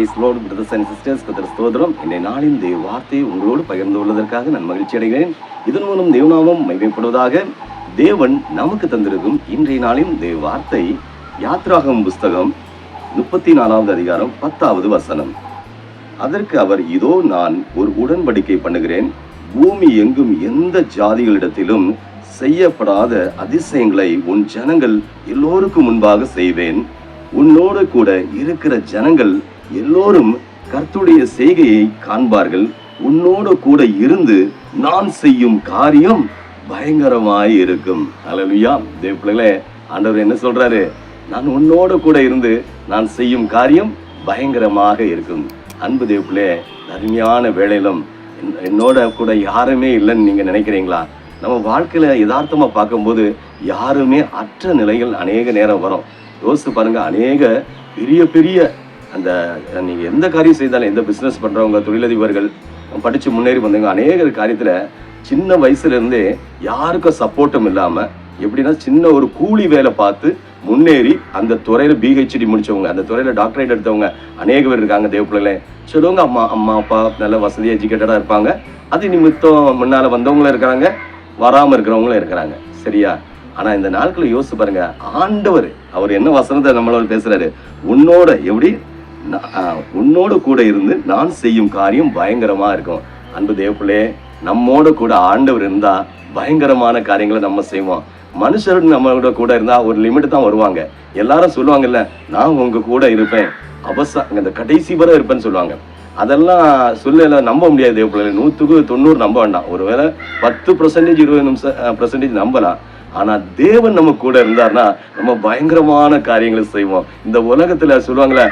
Praise Lord brothers and sisters கத்திர ஸ்தோதரம் இந்த நாளின் தேவ வார்த்தையை உங்களோடு பகிர்ந்து கொள்வதற்காக நான் மகிழ்ச்சி அடைகிறேன். இதன் மூலம் தேவநாமம் மகிமைப்படுவதாக தேவன் நமக்கு தந்திருக்கும் இன்றைய நாளின் தேவ வார்த்தை யாத்ராகம் புஸ்தகம் முப்பத்தி நாலாவது அதிகாரம் பத்தாவது வசனம். அதற்கு அவர் இதோ நான் ஒரு உடன்படிக்கை பண்ணுகிறேன். பூமி எங்கும் எந்த ஜாதிகளிடத்திலும் செய்யப்படாத அதிசயங்களை உன் ஜனங்கள் எல்லோருக்கும் முன்பாக செய்வேன். உன்னோடு கூட இருக்கிற ஜனங்கள் எல்லோரும் கர்த்துடைய செய்கையை காண்பார்கள். உன்னோடு கூட இருந்து நான் செய்யும் காரியம் பயங்கரமாய் இருக்கும். அலலுயா தேவப்பிள்ளைகளே ஆண்டவர் என்ன சொல்றாரு? நான் உன்னோடு கூட இருந்து நான் செய்யும் காரியம் பயங்கரமாக இருக்கும். அன்பு தேவப்பிள்ளே அருமையான வேலையிலும் என்னோட கூட யாருமே இல்லைன்னு நீங்க நினைக்கிறீங்களா? நம்ம வாழ்க்கையில யதார்த்தமா பார்க்கும்போது யாருமே அற்ற நிலைகள் அநேக நேரம் வரும். யோசித்து பாருங்க அநேக பெரிய பெரிய அந்த நீங்கள் எந்த காரியம் செய்தாலும் எந்த பிஸ்னஸ் பண்ணுறவங்க தொழிலதிபர்கள் படித்து முன்னேறி வந்தவங்க அநேக காரியத்தில் சின்ன வயசுலேருந்தே யாருக்கும் சப்போர்ட்டும் இல்லாமல் எப்படின்னா சின்ன ஒரு கூலி வேலை பார்த்து முன்னேறி அந்த துறையில் பிஹெச்டி முடித்தவங்க அந்த துறையில் டாக்டரேட் எடுத்தவங்க அநேக பேர் இருக்காங்க தேவப்பிள்ளைகளே. சிலவங்க அம்மா அம்மா அப்பா நல்ல வசதி எஜுகேட்டடாக இருப்பாங்க. அது நிமித்தம் முன்னால் வந்தவங்களும் இருக்கிறாங்க வராமல் இருக்கிறவங்களும் இருக்கிறாங்க. சரியா? ஆனால் இந்த நாட்களை யோசிச்சு பாருங்க ஆண்டவர் அவர் என்ன வசனத்தை நம்மளோட பேசுகிறாரு உன்னோட எப்படி உன்னோடு கூட இருந்து நான் செய்யும் காரியம் பயங்கரமாக இருக்கும். அன்பு தேவப்பிள்ளையே நம்மோட கூட ஆண்டவர் இருந்தால் பயங்கரமான காரியங்களை நம்ம செய்வோம். மனுஷர் நம்மளோட கூட இருந்தால் ஒரு லிமிட் தான் வருவாங்க. எல்லாரும் சொல்லுவாங்கல்ல நான் உங்கள் கூட இருப்பேன். அவசா இந்த கடைசி வரை இருப்பேன்னு சொல்லுவாங்க. அதெல்லாம் சொல்லல நம்ப முடியாது தேவப்பிள்ளை. நூற்றுக்கு தொண்ணூறு நம்ப வேண்டாம். ஒருவேளை பத்து பர்சன்டேஜ் இருபது நிமிஷம் பர்சன்டேஜ் நம்பலாம். ஆனால் தேவன் நம்ம கூட இருந்தார்னா நம்ம பயங்கரமான காரியங்களை செய்வோம். இந்த உலகத்தில் சொல்லுவாங்களே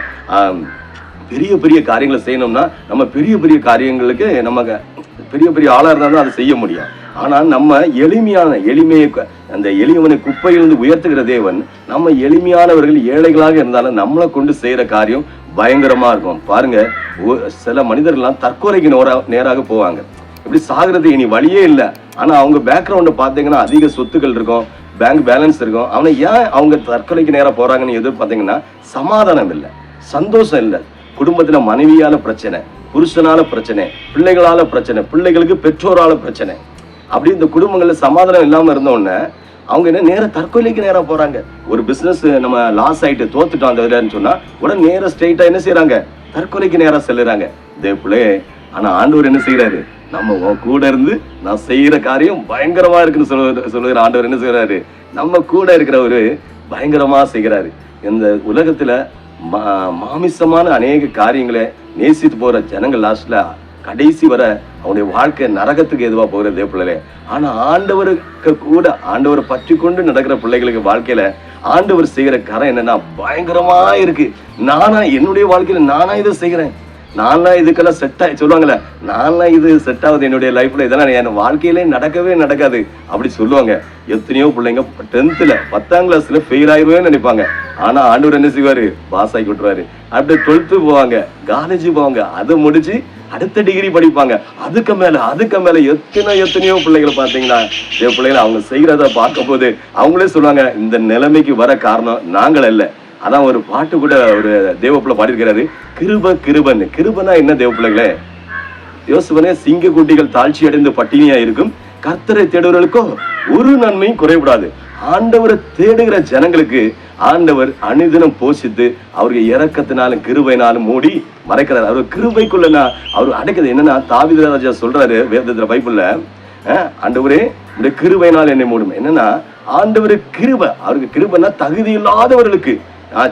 பெரிய பெரிய காரியங்களை செய்யணும்னா நம்ம பெரிய பெரிய காரியங்களுக்கு நமக்கு பெரிய பெரிய ஆளாக இருந்தால் தான் அதை செய்ய முடியும். ஆனால் நம்ம எளிமையான எளிமையை அந்த எளியவனை குப்பையிலிருந்து உயர்த்துகிற தேவன் நம்ம எளிமையானவர்கள் ஏழைகளாக இருந்தாலும் நம்மளை கொண்டு செய்கிற காரியம் பயங்கரமாக இருக்கும். பாருங்க சில மனிதர்கள்லாம் தற்கொலைக்கு நேராக நேராக போவாங்க. இப்படி சாகிறது இனி வழியே இல்லை. ஆனால் அவங்க பேக்ரவுண்டை பார்த்தீங்கன்னா அதிக சொத்துக்கள் இருக்கும் பேங்க் பேலன்ஸ் இருக்கும். அவனை ஏன் அவங்க தற்கொலைக்கு நேராக போகிறாங்கன்னு எது பார்த்தீங்கன்னா சமாதானம் இல்லை சந்தோஷம் இல்லை. குடும்பத்தில் மனைவியால் பிரச்சனை புருஷனால பிரச்சனை பிள்ளைகளால் பிரச்சனை பிள்ளைகளுக்கு பெற்றோரால் பிரச்சனை. அப்படி இந்த குடும்பங்களில் சமாதானம் இல்லாமல் இருந்தோடனே அவங்க என்ன நேராக தற்கொலைக்கு நேராக போகிறாங்க ஒரு பிஸ்னஸ் நம்ம லாஸ் ஆகிட்டு தோத்துட்டோம் அந்த இதுலன்னு சொன்னால் உடனே நேராக ஸ்ட்ரெயிட்டாக என்ன செய்கிறாங்க தற்கொலைக்கு நேராக செல்லுறாங்க. தேவப்பிள்ளே ஆனால் ஆண்டவர் என்ன செய்கிறாரு நம்ம உன் கூட இருந்து நான் செய்யற காரியம் பயங்கரமா இருக்குன்னு சொல்ல சொல்லுகிற ஆண்டவர் என்ன செய்யறாரு நம்ம கூட இருக்கிறவர் பயங்கரமா செய்கிறாரு. இந்த உலகத்துல மா- மாமிசமான அநேக காரியங்களை நேசித்து போற ஜனங்கள் லாஸ்ட்ல கடைசி வர அவனுடைய வாழ்க்கை நரகத்துக்கு எதுவா போகிற தேவப்பிள்ளைகளே ஆனா ஆண்டவருக்கு கூட ஆண்டவரை பற்றி கொண்டு நடக்கிற பிள்ளைகளுக்கு வாழ்க்கையில ஆண்டவர் செய்கிற கரம் என்னன்னா பயங்கரமா இருக்கு. நானா என்னுடைய வாழ்க்கையில நானா இதை செய்கிறேன். நான்லாம் இதுக்கெல்லாம் செட் ஆகி சொல்லுவாங்கல்ல நான்லாம் இது செட் ஆகுது என்னுடைய லைஃப்பில் இதெல்லாம் என் வாழ்க்கையிலே நடக்கவே நடக்காது. அப்படி சொல்லுவாங்க. எத்தனையோ பிள்ளைங்க டென்த்தில் பத்தாம் கிளாஸில் ஃபெயில் ஆயிருவேன்னு நினைப்பாங்க. ஆனால் ஆண்டவர் என்ன செய்வார்? பாஸ் ஆகி விட்டுருவாரு. அப்படியே டுவெல்த்து போவாங்க. காலேஜ் போவாங்க. அதை முடிச்சு அடுத்த டிகிரி படிப்பாங்க. அதுக்கு மேலே அதுக்கு மேலே எத்தனை எத்தனையோ பிள்ளைகளை பார்த்தீங்கன்னா என் பிள்ளைகளை அவங்க செய்யறத பார்க்கும்போது அவங்களே சொல்லுவாங்க இந்த நிலைமைக்கு வர காரணம் நாங்கள் இல்லை அதான் ஒரு பாட்டு கூட ஒரு தேவப்புல பாடியிருக்கிறாரு. கிருப கிருபன்னு. கிருபனா என்ன தேவப்பிள்ளைகளே? யோசுவனே சிங்க குட்டிகள் தாழ்ச்சி அடைந்து பட்டினியா இருக்கும். கர்த்தரை தேடுவர்களுக்கோ ஒரு நன்மையும் குறைவிடாது ஆண்டவரை தேடுகிற ஜனங்களுக்கு ஆண்டவர் அனுதினம் போஷித்து அவருக்கு இறக்கத்தினாலும் கிருபைனாலும் மூடி மறைக்கிறார். அவர் கிருபைக்குள்ளனா அவர் அடைக்கிறது என்னன்னா தாவித ராஜா சொல்றாரு வேதத்துல பைபிள்ல. ஆண்டவரே இந்த கிருபைனால் என்னை மூடும். என்னன்னா ஆண்டவர் கிருபை அவருக்கு கிருபைன்னா தகுதி இல்லாதவர்களுக்கு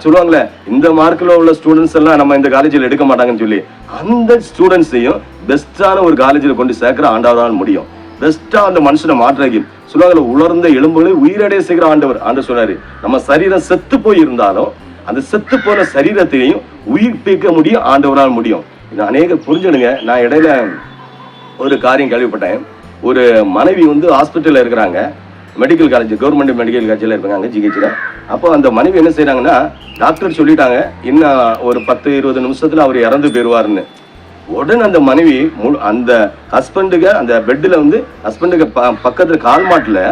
சொல்லுவாங்களே இந்த மார்க்கில் உள்ள ஸ்டூடெண்ட்ஸ் எல்லாம் நம்ம இந்த காலேஜில் எடுக்க மாட்டாங்கன்னு சொல்லி அந்த ஸ்டூடெண்ட்ஸையும் பெஸ்ட்டான ஒரு காலேஜில் கொண்டு சேர்க்குற ஆண்டவரால் முடியும். பெஸ்ட்டாக அந்த மனுஷனை மாற்றுறதுக்கு சொல்லுவாங்கல்ல உலர்ந்த எலும்புகளை உயிரடைய செய்கிற ஆண்டவர் ஆண்டவர் சொன்னார். நம்ம சரீரம் செத்து போய் இருந்தாலும் அந்த செத்து போன சரீரத்தையும் உயிர்ப்பிக்க முடியும் ஆண்டவரால் முடியும். இது அநேக புரிஞ்சுடுங்க நான் இடையில ஒரு காரியம் கேள்விப்பட்டேன். ஒரு மனைவி வந்து ஹாஸ்பிட்டலில் இருக்கிறாங்க. மெடிக்கல் காலேஜ் கவர்மெண்ட் மெடிக்கல் காலேஜில் இருக்காங்க ஜிஹெச்சில் அப்போ அந்த மனைவி என்ன செய்கிறாங்கன்னா டாக்டர் சொல்லிட்டாங்க இன்னும் ஒரு பத்து இருபது நிமிஷத்தில் அவர் இறந்து போயிடுவாருன்னு உடனே அந்த மனைவி முழு அந்த ஹஸ்பண்டுக்கு அந்த பெட்டில் வந்து ஹஸ்பண்டுக்கு ப பக்கத்தில் கால் மாட்டில்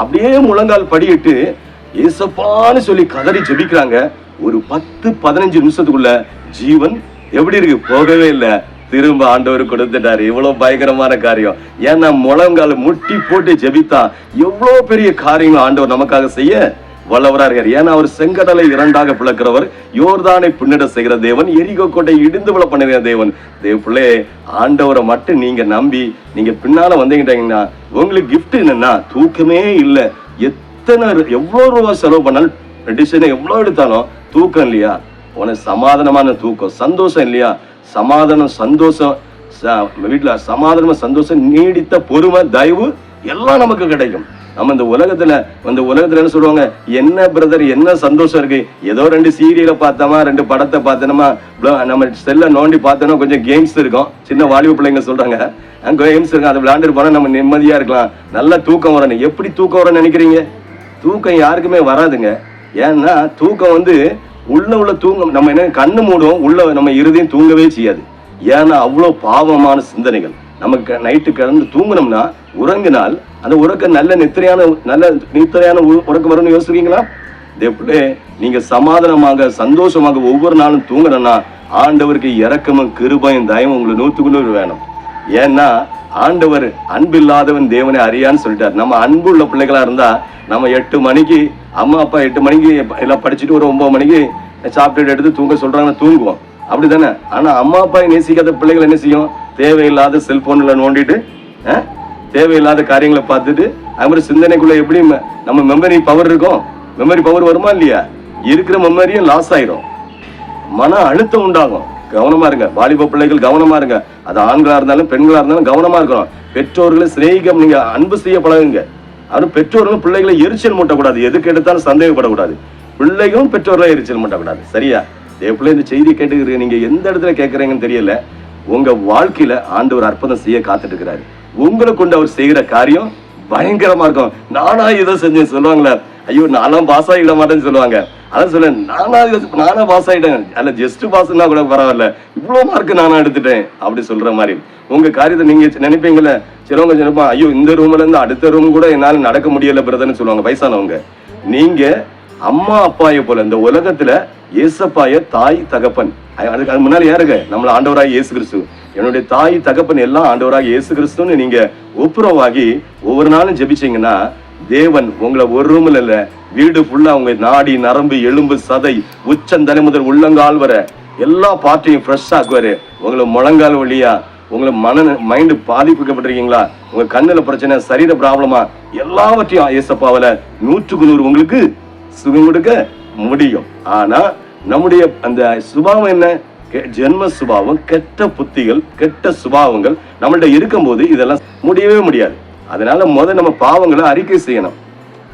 அப்படியே முழங்கால் படியிட்டு ஏசப்பான்னு சொல்லி கதறி ஜெபிக்கிறாங்க. ஒரு பத்து பதினஞ்சு நிமிஷத்துக்குள்ள ஜீவன் எப்படி இருக்கு? போகவே இல்லை. திரும்ப ஆண்டவர் கொடுத்துட்டாரு. இவ்வளவு பயங்கரமான காரியம். ஏன்னா முழங்கால முட்டி போட்டு ஜெபித்தா எவ்வளவு பெரிய காரியங்கள் ஆண்டவர் நமக்காக செய்ய வல்லவரா இருக்கார். ஏன்னா அவர் செங்கடலை இரண்டாக பிளக்கிறவர் யோர்தானை பின்னிட செய்கிற தேவன் எரிகோ கோட்டை இடிந்து விழ பண்ணுகிற தேவன். தேவ பிள்ளை ஆண்டவரை மட்டும் நீங்க நம்பி நீங்க பின்னால வந்தீங்கிட்டீங்கன்னா உங்களுக்கு கிஃப்ட் என்னன்னா தூக்கமே இல்லை. எத்தனை எவ்வளவு ரூபா செலவு பண்ணாலும் மெடிசனை எவ்வளவு எடுத்தாலும் தூக்கம் இல்லையா? உனக்கு சமாதானமான தூக்கம் சந்தோஷம் இல்லையா? சமாதானம் சந்தோஷம் வீட்டில் வீட்டுல சமாதானம் சந்தோஷம் நீடித்த பொறுமை தயவு எல்லாம் நமக்கு கிடைக்கும். நம்ம இந்த உலகத்துல இந்த உலகத்துல என்ன சொல்லுவாங்க? என்ன பிரதர் என்ன சந்தோஷம் இருக்கு? ஏதோ ரெண்டு சீரியலை பார்த்தோமா ரெண்டு படத்தை பார்த்தோமா நம்ம செல்ல நோண்டி பார்த்தோம்னா கொஞ்சம் கேம்ஸ் இருக்கும். சின்ன வாலிப பிள்ளைங்க சொல்றாங்க. கேம்ஸ் இருக்கும் அதை விளையாண்டுட்டு போனா நம்ம நிம்மதியா இருக்கலாம். நல்ல தூக்கம் வரணும் எப்படி தூக்கம் வரணும்னு நினைக்கிறீங்க? தூக்கம் யாருக்குமே வராதுங்க. ஏன்னா தூக்கம் வந்து உள்ள உள்ள தூங்க நம்ம என்ன கண்ணு மூடுவோம் உள்ள நம்ம இருதையும் தூங்கவே செய்யாது. ஏன்னா அவ்வளோ பாவமான சிந்தனைகள். நமக்கு நைட்டு கிடந்து தூங்கினோம்னா உறங்கினால் அந்த உறக்க நல்ல நித்திரையான நல்ல நித்திரையான உ- உறக்கம் வரும்னு யோசிக்கிறீங்களா? எப்படி நீங்க சமாதானமாக சந்தோஷமாக ஒவ்வொரு நாளும் தூங்கணும்னா ஆண்டவருக்கு இறக்கமும் கிருபையும் தயமும் உங்களுக்கு நூத்துக்கு வேணும். ஏன்னா ஆண்டவர் அன்பில்லாதவன் தேவனை அறியான்னு சொல்லிட்டார். நம்ம அன்பு உள்ள பிள்ளைகளாக இருந்தால் நம்ம எட்டு மணிக்கு அம்மா அப்பா எட்டு மணிக்கு எல்லாம் படிச்சுட்டு ஒரு ஒன்பது மணிக்கு சாப்பிட்டு எடுத்து தூங்க சொல்கிறாங்கன்னா தூங்குவோம். அப்படி தானே ஆனால் அம்மா அப்பா நேசிக்காத பிள்ளைகள் என்ன செய்யும்? தேவையில்லாத செல்ஃபோனில் நோண்டிட்டு தேவையில்லாத காரியங்களை பார்த்துட்டு அது மாதிரி சிந்தனைக்குள்ளே எப்படி நம்ம மெமரி பவர் இருக்கும்? மெமரி பவர் வருமா இல்லையா? இருக்கிற மெமரியும் லாஸ் ஆயிரும். மன அழுத்தம் உண்டாகும். கவனமா இருங்க. வாலிப பிள்ளைகள் கவனமா இருங்க. அது ஆண்களா இருந்தாலும் பெண்களா இருந்தாலும் கவனமா இருக்கணும். பெற்றோர்களை சிநேகிக்க நீங்க அன்பு செய்ய பழகுங்க. அதுவும் பெற்றோர்களும் பிள்ளைகளை எரிச்சல் மூட்டக்கூடாது. எதுக்கு எடுத்தாலும் சந்தேகப்படக்கூடாது. பிள்ளைகளும் பெற்றோர்களை எரிச்சல் மூட்டக்கூடாது. சரியா? எப்படி இந்த செய்தி கேட்டுக்கிறீங்க. நீங்க எந்த இடத்துல கேட்கறீங்கன்னு தெரியல. உங்க வாழ்க்கையில ஆண்டவர் அற்புதம் செய்ய காத்துட்டு இருக்கிறாரு உங்களை கொண்டு அவர் செய்கிற காரியம் பயங்கரமா இருக்கும். நானா இதை செஞ்சேன் சொல்லுவாங்களே. ஐயோ நானும் பாஸ் ஆகிட மாட்டேன்னு சொல்லுவாங்க. அதான் சொல்லேன் நானா நானும் நானா பாஸ் ஆகிட்டேன். அல்ல ஜஸ்ட் பாஸ்னா கூட பரவாயில்ல. இவ்வளோ மார்க் நானா எடுத்துட்டேன் அப்படி சொல்ற மாதிரி. உங்க காரியத்தை நீங்க நினைப்பீங்கல்ல சிலவங்க நினைப்பா ஐயோ இந்த ரூம்ல இருந்து அடுத்த ரூம் கூட என்னால நடக்க முடியல பிரதர்னு சொல்லுவாங்க வயசானவங்க. நீங்க அம்மா அப்பாயை போல இந்த உலகத்துல ஏசப்பாய தாய் தகப்பன். அதுக்கு அது முன்னால யாருங்க நம்மள ஆண்டவராக இயேசு கிறிஸ்து என்னுடைய தாய் தகப்பன் எல்லாம் ஆண்டவராக இயேசு கிறிஸ்துன்னு நீங்க ஒப்புரவாகி ஒவ்வொரு நாளும் ஜெபிச்சீங்கன்னா தேவன் உங்களை ஒரு ரூமில் இல்லை. வீடு ஃபுல்லாக உங்க நாடி நரம்பு எலும்பு சதை உச்சந்தலை முதல் உள்ளங்கால் வர எல்லா பார்ட்டையும் ஃப்ரெஷ் உங்களை முழங்கால் வழியா உங்களை மன மைண்டு பாதிப்புக்கப்பட்டிருக்கீங்களா? உங்கள் கண்ணில் பிரச்சனை சரீர ப்ராப்ளமா எல்லாவற்றையும் ஏசப்பாவில் நூற்றுக்கு நூறு உங்களுக்கு சுகம் கொடுக்க முடியும். ஆனால் நம்முடைய அந்த சுபாவம் என்ன? கெ- ஜென்ம சுபாவம் கெட்ட புத்திகள் கெட்ட சுபாவங்கள் நம்மள்ட்ட இருக்கும்போது இதெல்லாம் முடியவே முடியாது. அதனால முத நம்ம பாவங்களை அறிக்கை செய்யணும்.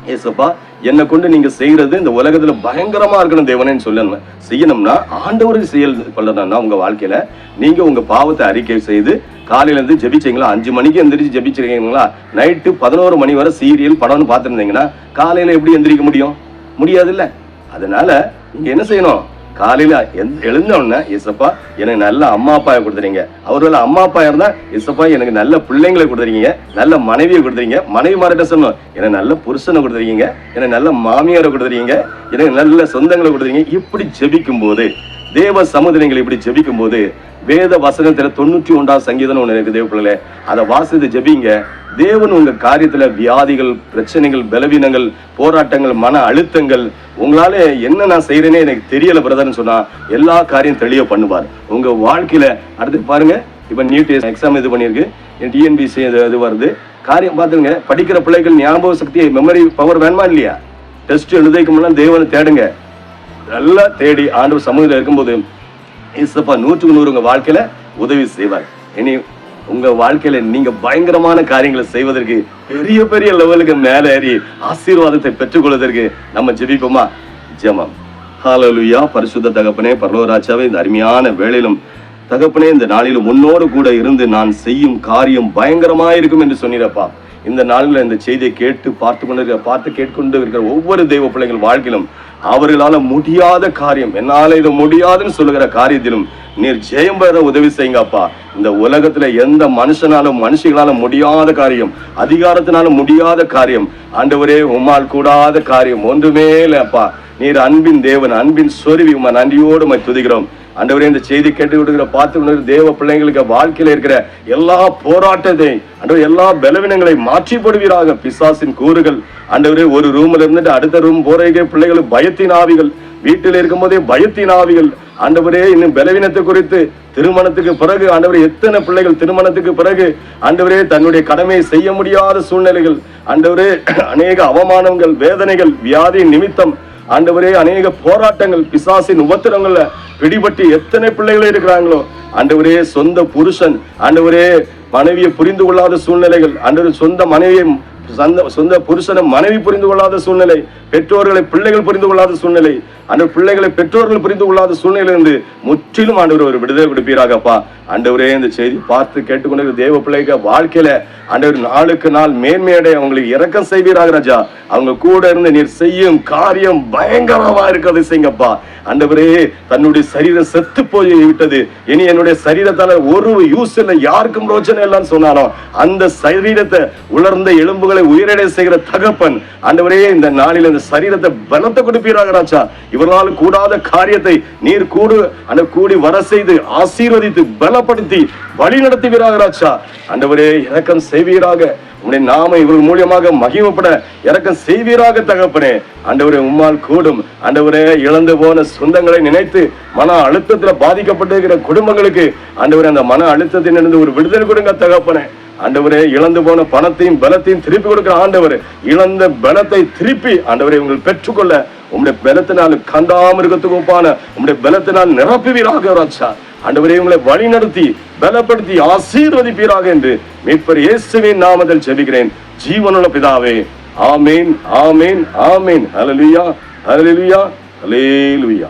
ஏசப்பா என்னை கொண்டு நீங்க செய்யறது இந்த உலகத்துல பயங்கரமா இருக்கணும் தேவனேன்னு சொல்லணும் செய்யணும்னா ஆண்டவருக்கு செயல் பண்ணணும்னா உங்க வாழ்க்கையில நீங்க உங்க பாவத்தை அறிக்கை செய்து காலையில இருந்து ஜெபிச்சீங்களா? அஞ்சு மணிக்கு எந்திரிச்சு ஜெபிச்சிருக்கீங்களா? நைட்டு பதினோரு மணி வரை சீரியல் படம்னு பார்த்துருந்தீங்கன்னா காலையில எப்படி எந்திரிக்க முடியும்? முடியாதுல்ல. அதனால நீங்க என்ன செய்யணும்? காலையில எழுந்த உடனே இசப்பா எனக்கு நல்ல அம்மா அப்பாவை கொடுத்துறீங்க. அவர்களை அம்மா அப்பா இருந்தால் இசப்பா எனக்கு நல்ல பிள்ளைங்களை கொடுத்துறீங்க. நல்ல மனைவியை கொடுத்துறீங்க. மனைவி மாறிட்ட சொன்னோம் எனக்கு நல்ல புருஷனை கொடுத்துறீங்க. எனக்கு நல்ல மாமியாரை கொடுத்துறீங்க. எனக்கு நல்ல சொந்தங்களை கொடுத்துறீங்க. இப்படி ஜெபிக்கும் போது தேவ சமுதிரங்களை இப்படி ஜெபிக்கும் போது வேத வசனத்துல தொண்ணூற்றி ஒன்றாம் சங்கீதம் ஒன்று இருக்கு தேவ அதை வாசித்து ஜெபிங்க. தேவன் உங்க காரியத்துல வியாதிகள் பிரச்சனைகள் பலவீனங்கள் போராட்டங்கள் மன அழுத்தங்கள் உங்களால என்ன நான் செய்யறேனே எனக்கு தெரியல பிரதர்னு சொன்னா எல்லா காரியம் தெளிய பண்ணுவார். உங்க வாழ்க்கையில அடுத்து பாருங்க இப்ப நீட் எக்ஸாம் இது பண்ணியிருக்கு. டிஎன்பிசி இது இது வருது. காரியம் பார்த்துங்க படிக்கிற பிள்ளைகள் ஞாபக சக்தி மெமரி பவர் வேணுமா இல்லையா? டெஸ்ட் எழுதிக்கும் தேவனை தேடுங்க. நல்லா தேடி ஆண்டவர் சமூகத்தில் இருக்கும்போது இசப்பா நூற்றுக்கு நூறு உங்க வாழ்க்கையில உதவி செய்வார். இனி உங்க வாழ்க்கையில நீங்க பயங்கரமான காரியங்களை செய்வதற்கு பெரிய பெரிய லெவலுக்கு மேலே ஏறி ஆசீர்வாதத்தை பெற்றுக்கொள்வதற்கு நம்ம ஜெபிப்போமா? ஜெபம். ஹாலலுயா பரிசுத்த தகப்பனே பரலோராஜாவே இந்த அருமையான வேளையிலும் தகப்பனே இந்த நாளிலும் உன்னோடு கூட இருந்து நான் செய்யும் காரியம் பயங்கரமாக இருக்கும் என்று சொன்னிடப்பா இந்த நாளில் இந்த செய்தியை கேட்டு பார்த்து கொண்டு இருக்கிற பார்த்து கேட்கொண்டு இருக்கிற ஒவ்வொரு தெய்வ பிள்ளைகள் வாழ்க்கையிலும் அவர்களால முடியாத காரியம் என்னால இது முடியாதுன்னு சொல்லுகிற காரியத்திலும் நீர் ஜெயம் பெற உதவி செய்யுங்கப்பா. இந்த உலகத்துல எந்த மனுஷனாலும் மனுஷங்களால முடியாத காரியம் அதிகாரத்தினாலும் முடியாத காரியம் ஆண்டவரே உம்மால் கூடாத காரியம் ஒன்றுமே இல்லைப்பா நீர் அன்பின் தேவன் அன்பின் சொருவி உம்மை நன்றியோடு துதிக்கிறோம். ஆண்டவரே இந்த செய்தி கேட்டு விடுகிற பார்த்து கொண்டிருக்கிற தேவ பிள்ளைங்களுக்கு வாழ்க்கையில் இருக்கிற எல்லா போராட்டத்தை ஆண்டவர் எல்லா பலவீனங்களை மாற்றி போடுவீராக பிசாசின் கூறுகள் ஆண்டவரே ஒரு ரூம்ல இருந்துட்டு அடுத்த ரூம் போறதுக்கே பிள்ளைகளுக்கு பயத்தின் ஆவிகள். வீட்டில் இருக்கும் போதே பயத்தின் ஆவிகள். ஆண்டவரே இன்னும் பலவீனத்தை குறித்து திருமணத்துக்கு பிறகு ஆண்டவரே எத்தனை பிள்ளைகள் திருமணத்துக்கு பிறகு ஆண்டவரே தன்னுடைய கடமையை செய்ய முடியாத சூழ்நிலைகள். ஆண்டவரே அநேக அவமானங்கள் வேதனைகள் வியாதி நிமித்தம் ஆண்டவரே அநேக போராட்டங்கள் பிசாசின் உபத்திரங்கள்ல பிடிபட்டு எத்தனை பிள்ளைகள் இருக்கிறாங்களோ ஆண்டவரே சொந்த புருஷன் ஆண்டவரே மனைவியை புரிந்து கொள்ளாத சூழ்நிலைகள் ஆண்டவர் சொந்த மனைவியை சொந்த சொந்த புருஷனை மனைவி புரிந்து கொள்ளாத சூழ்நிலை பெற்றோர்களை பிள்ளைகள் புரிந்து கொள்ளாத சூழ்நிலை அந்த பிள்ளைகளை பெற்றோர்கள் புரிந்து கொள்ளாத சூழ்நிலையிலிருந்து முற்றிலும் ஆண்டவர் ஒரு விடுதலை கொடுப்பீராகப்பா. ஆண்டவரே இந்த செய்தி பார்த்து கேட்டுக்கொண்டு தேவ பிள்ளைக வாழ்க்கையில ஆண்டவர் நாளுக்கு நாள் மேன்மையடை அவங்களுக்கு இறக்கம் செய்வீராக ராஜா. அவங்க கூட இருந்து நீர் செய்யும் காரியம் பயங்கரமா இருக்கிறது செய்யுங்கப்பா. ஆண்டவரே தன்னுடைய சரீரம் செத்து போய் விட்டது. இனி என்னுடைய சரீரத்தால ஒரு யூஸ் இல்லை யாருக்கும் ரோச்சனை இல்லைன்னு சொன்னாலும் அந்த சரீரத்தை உலர்ந்த எலும்புகளை உயிரிழை செய்கிற தகப்பன் ஆண்டவரே இந்த நாளில் இந்த சரீரத்தை பலத்தை கொடுப்பீராக ராஜா. இவர்களால் கூடாத காரியத்தை நீர் கூடு அந்த கூடி வர செய்து ஆசீர்வதித்து பலப்படுத்தி வழி நடத்துவீராக ராஜா. ஆண்டவரே இறக்கம் செய்வீராக. உடைய நாம இவர்கள் மூலியமாக மகிமைப்பட இறக்கம் செய்வீராக தகப்பனே. அண்டவரே உம்மால் கூடும். அண்டவரே இழந்து போன சொந்தங்களை நினைத்து மன அழுத்தத்துல பாதிக்கப்பட்டிருக்கிற குடும்பங்களுக்கு அண்டவரே அந்த மன அழுத்தத்திலிருந்து ஒரு விடுதலை கொடுங்க தகப்பனே. ஆண்டவரே இழந்து போன பணத்தையும் பலத்தையும் திருப்பி கொடுக்கிற ஆண்டவர் இழந்த பலத்தை திருப்பி ஆண்டவரை உங்கள் பெற்றுக்கொள்ள உங்களுடைய பலத்தினால் கண்டாமிருகத்துக்கு ஒப்பான உங்களுடைய பலத்தினால் நிரப்புவீராக ராஜா. ஆண்டவரே உங்களை வழிநடத்தி பலப்படுத்தி ஆசீர்வதிப்பீராக என்று மீட்பர் இயேசுவின் நாமத்தில் செபிக்கிறேன் ஜீவனுள்ள பிதாவே ஆமேன் ஆமேன் ஆமேன். ஹலலுயா ஹலலுயா ஹலேலுயா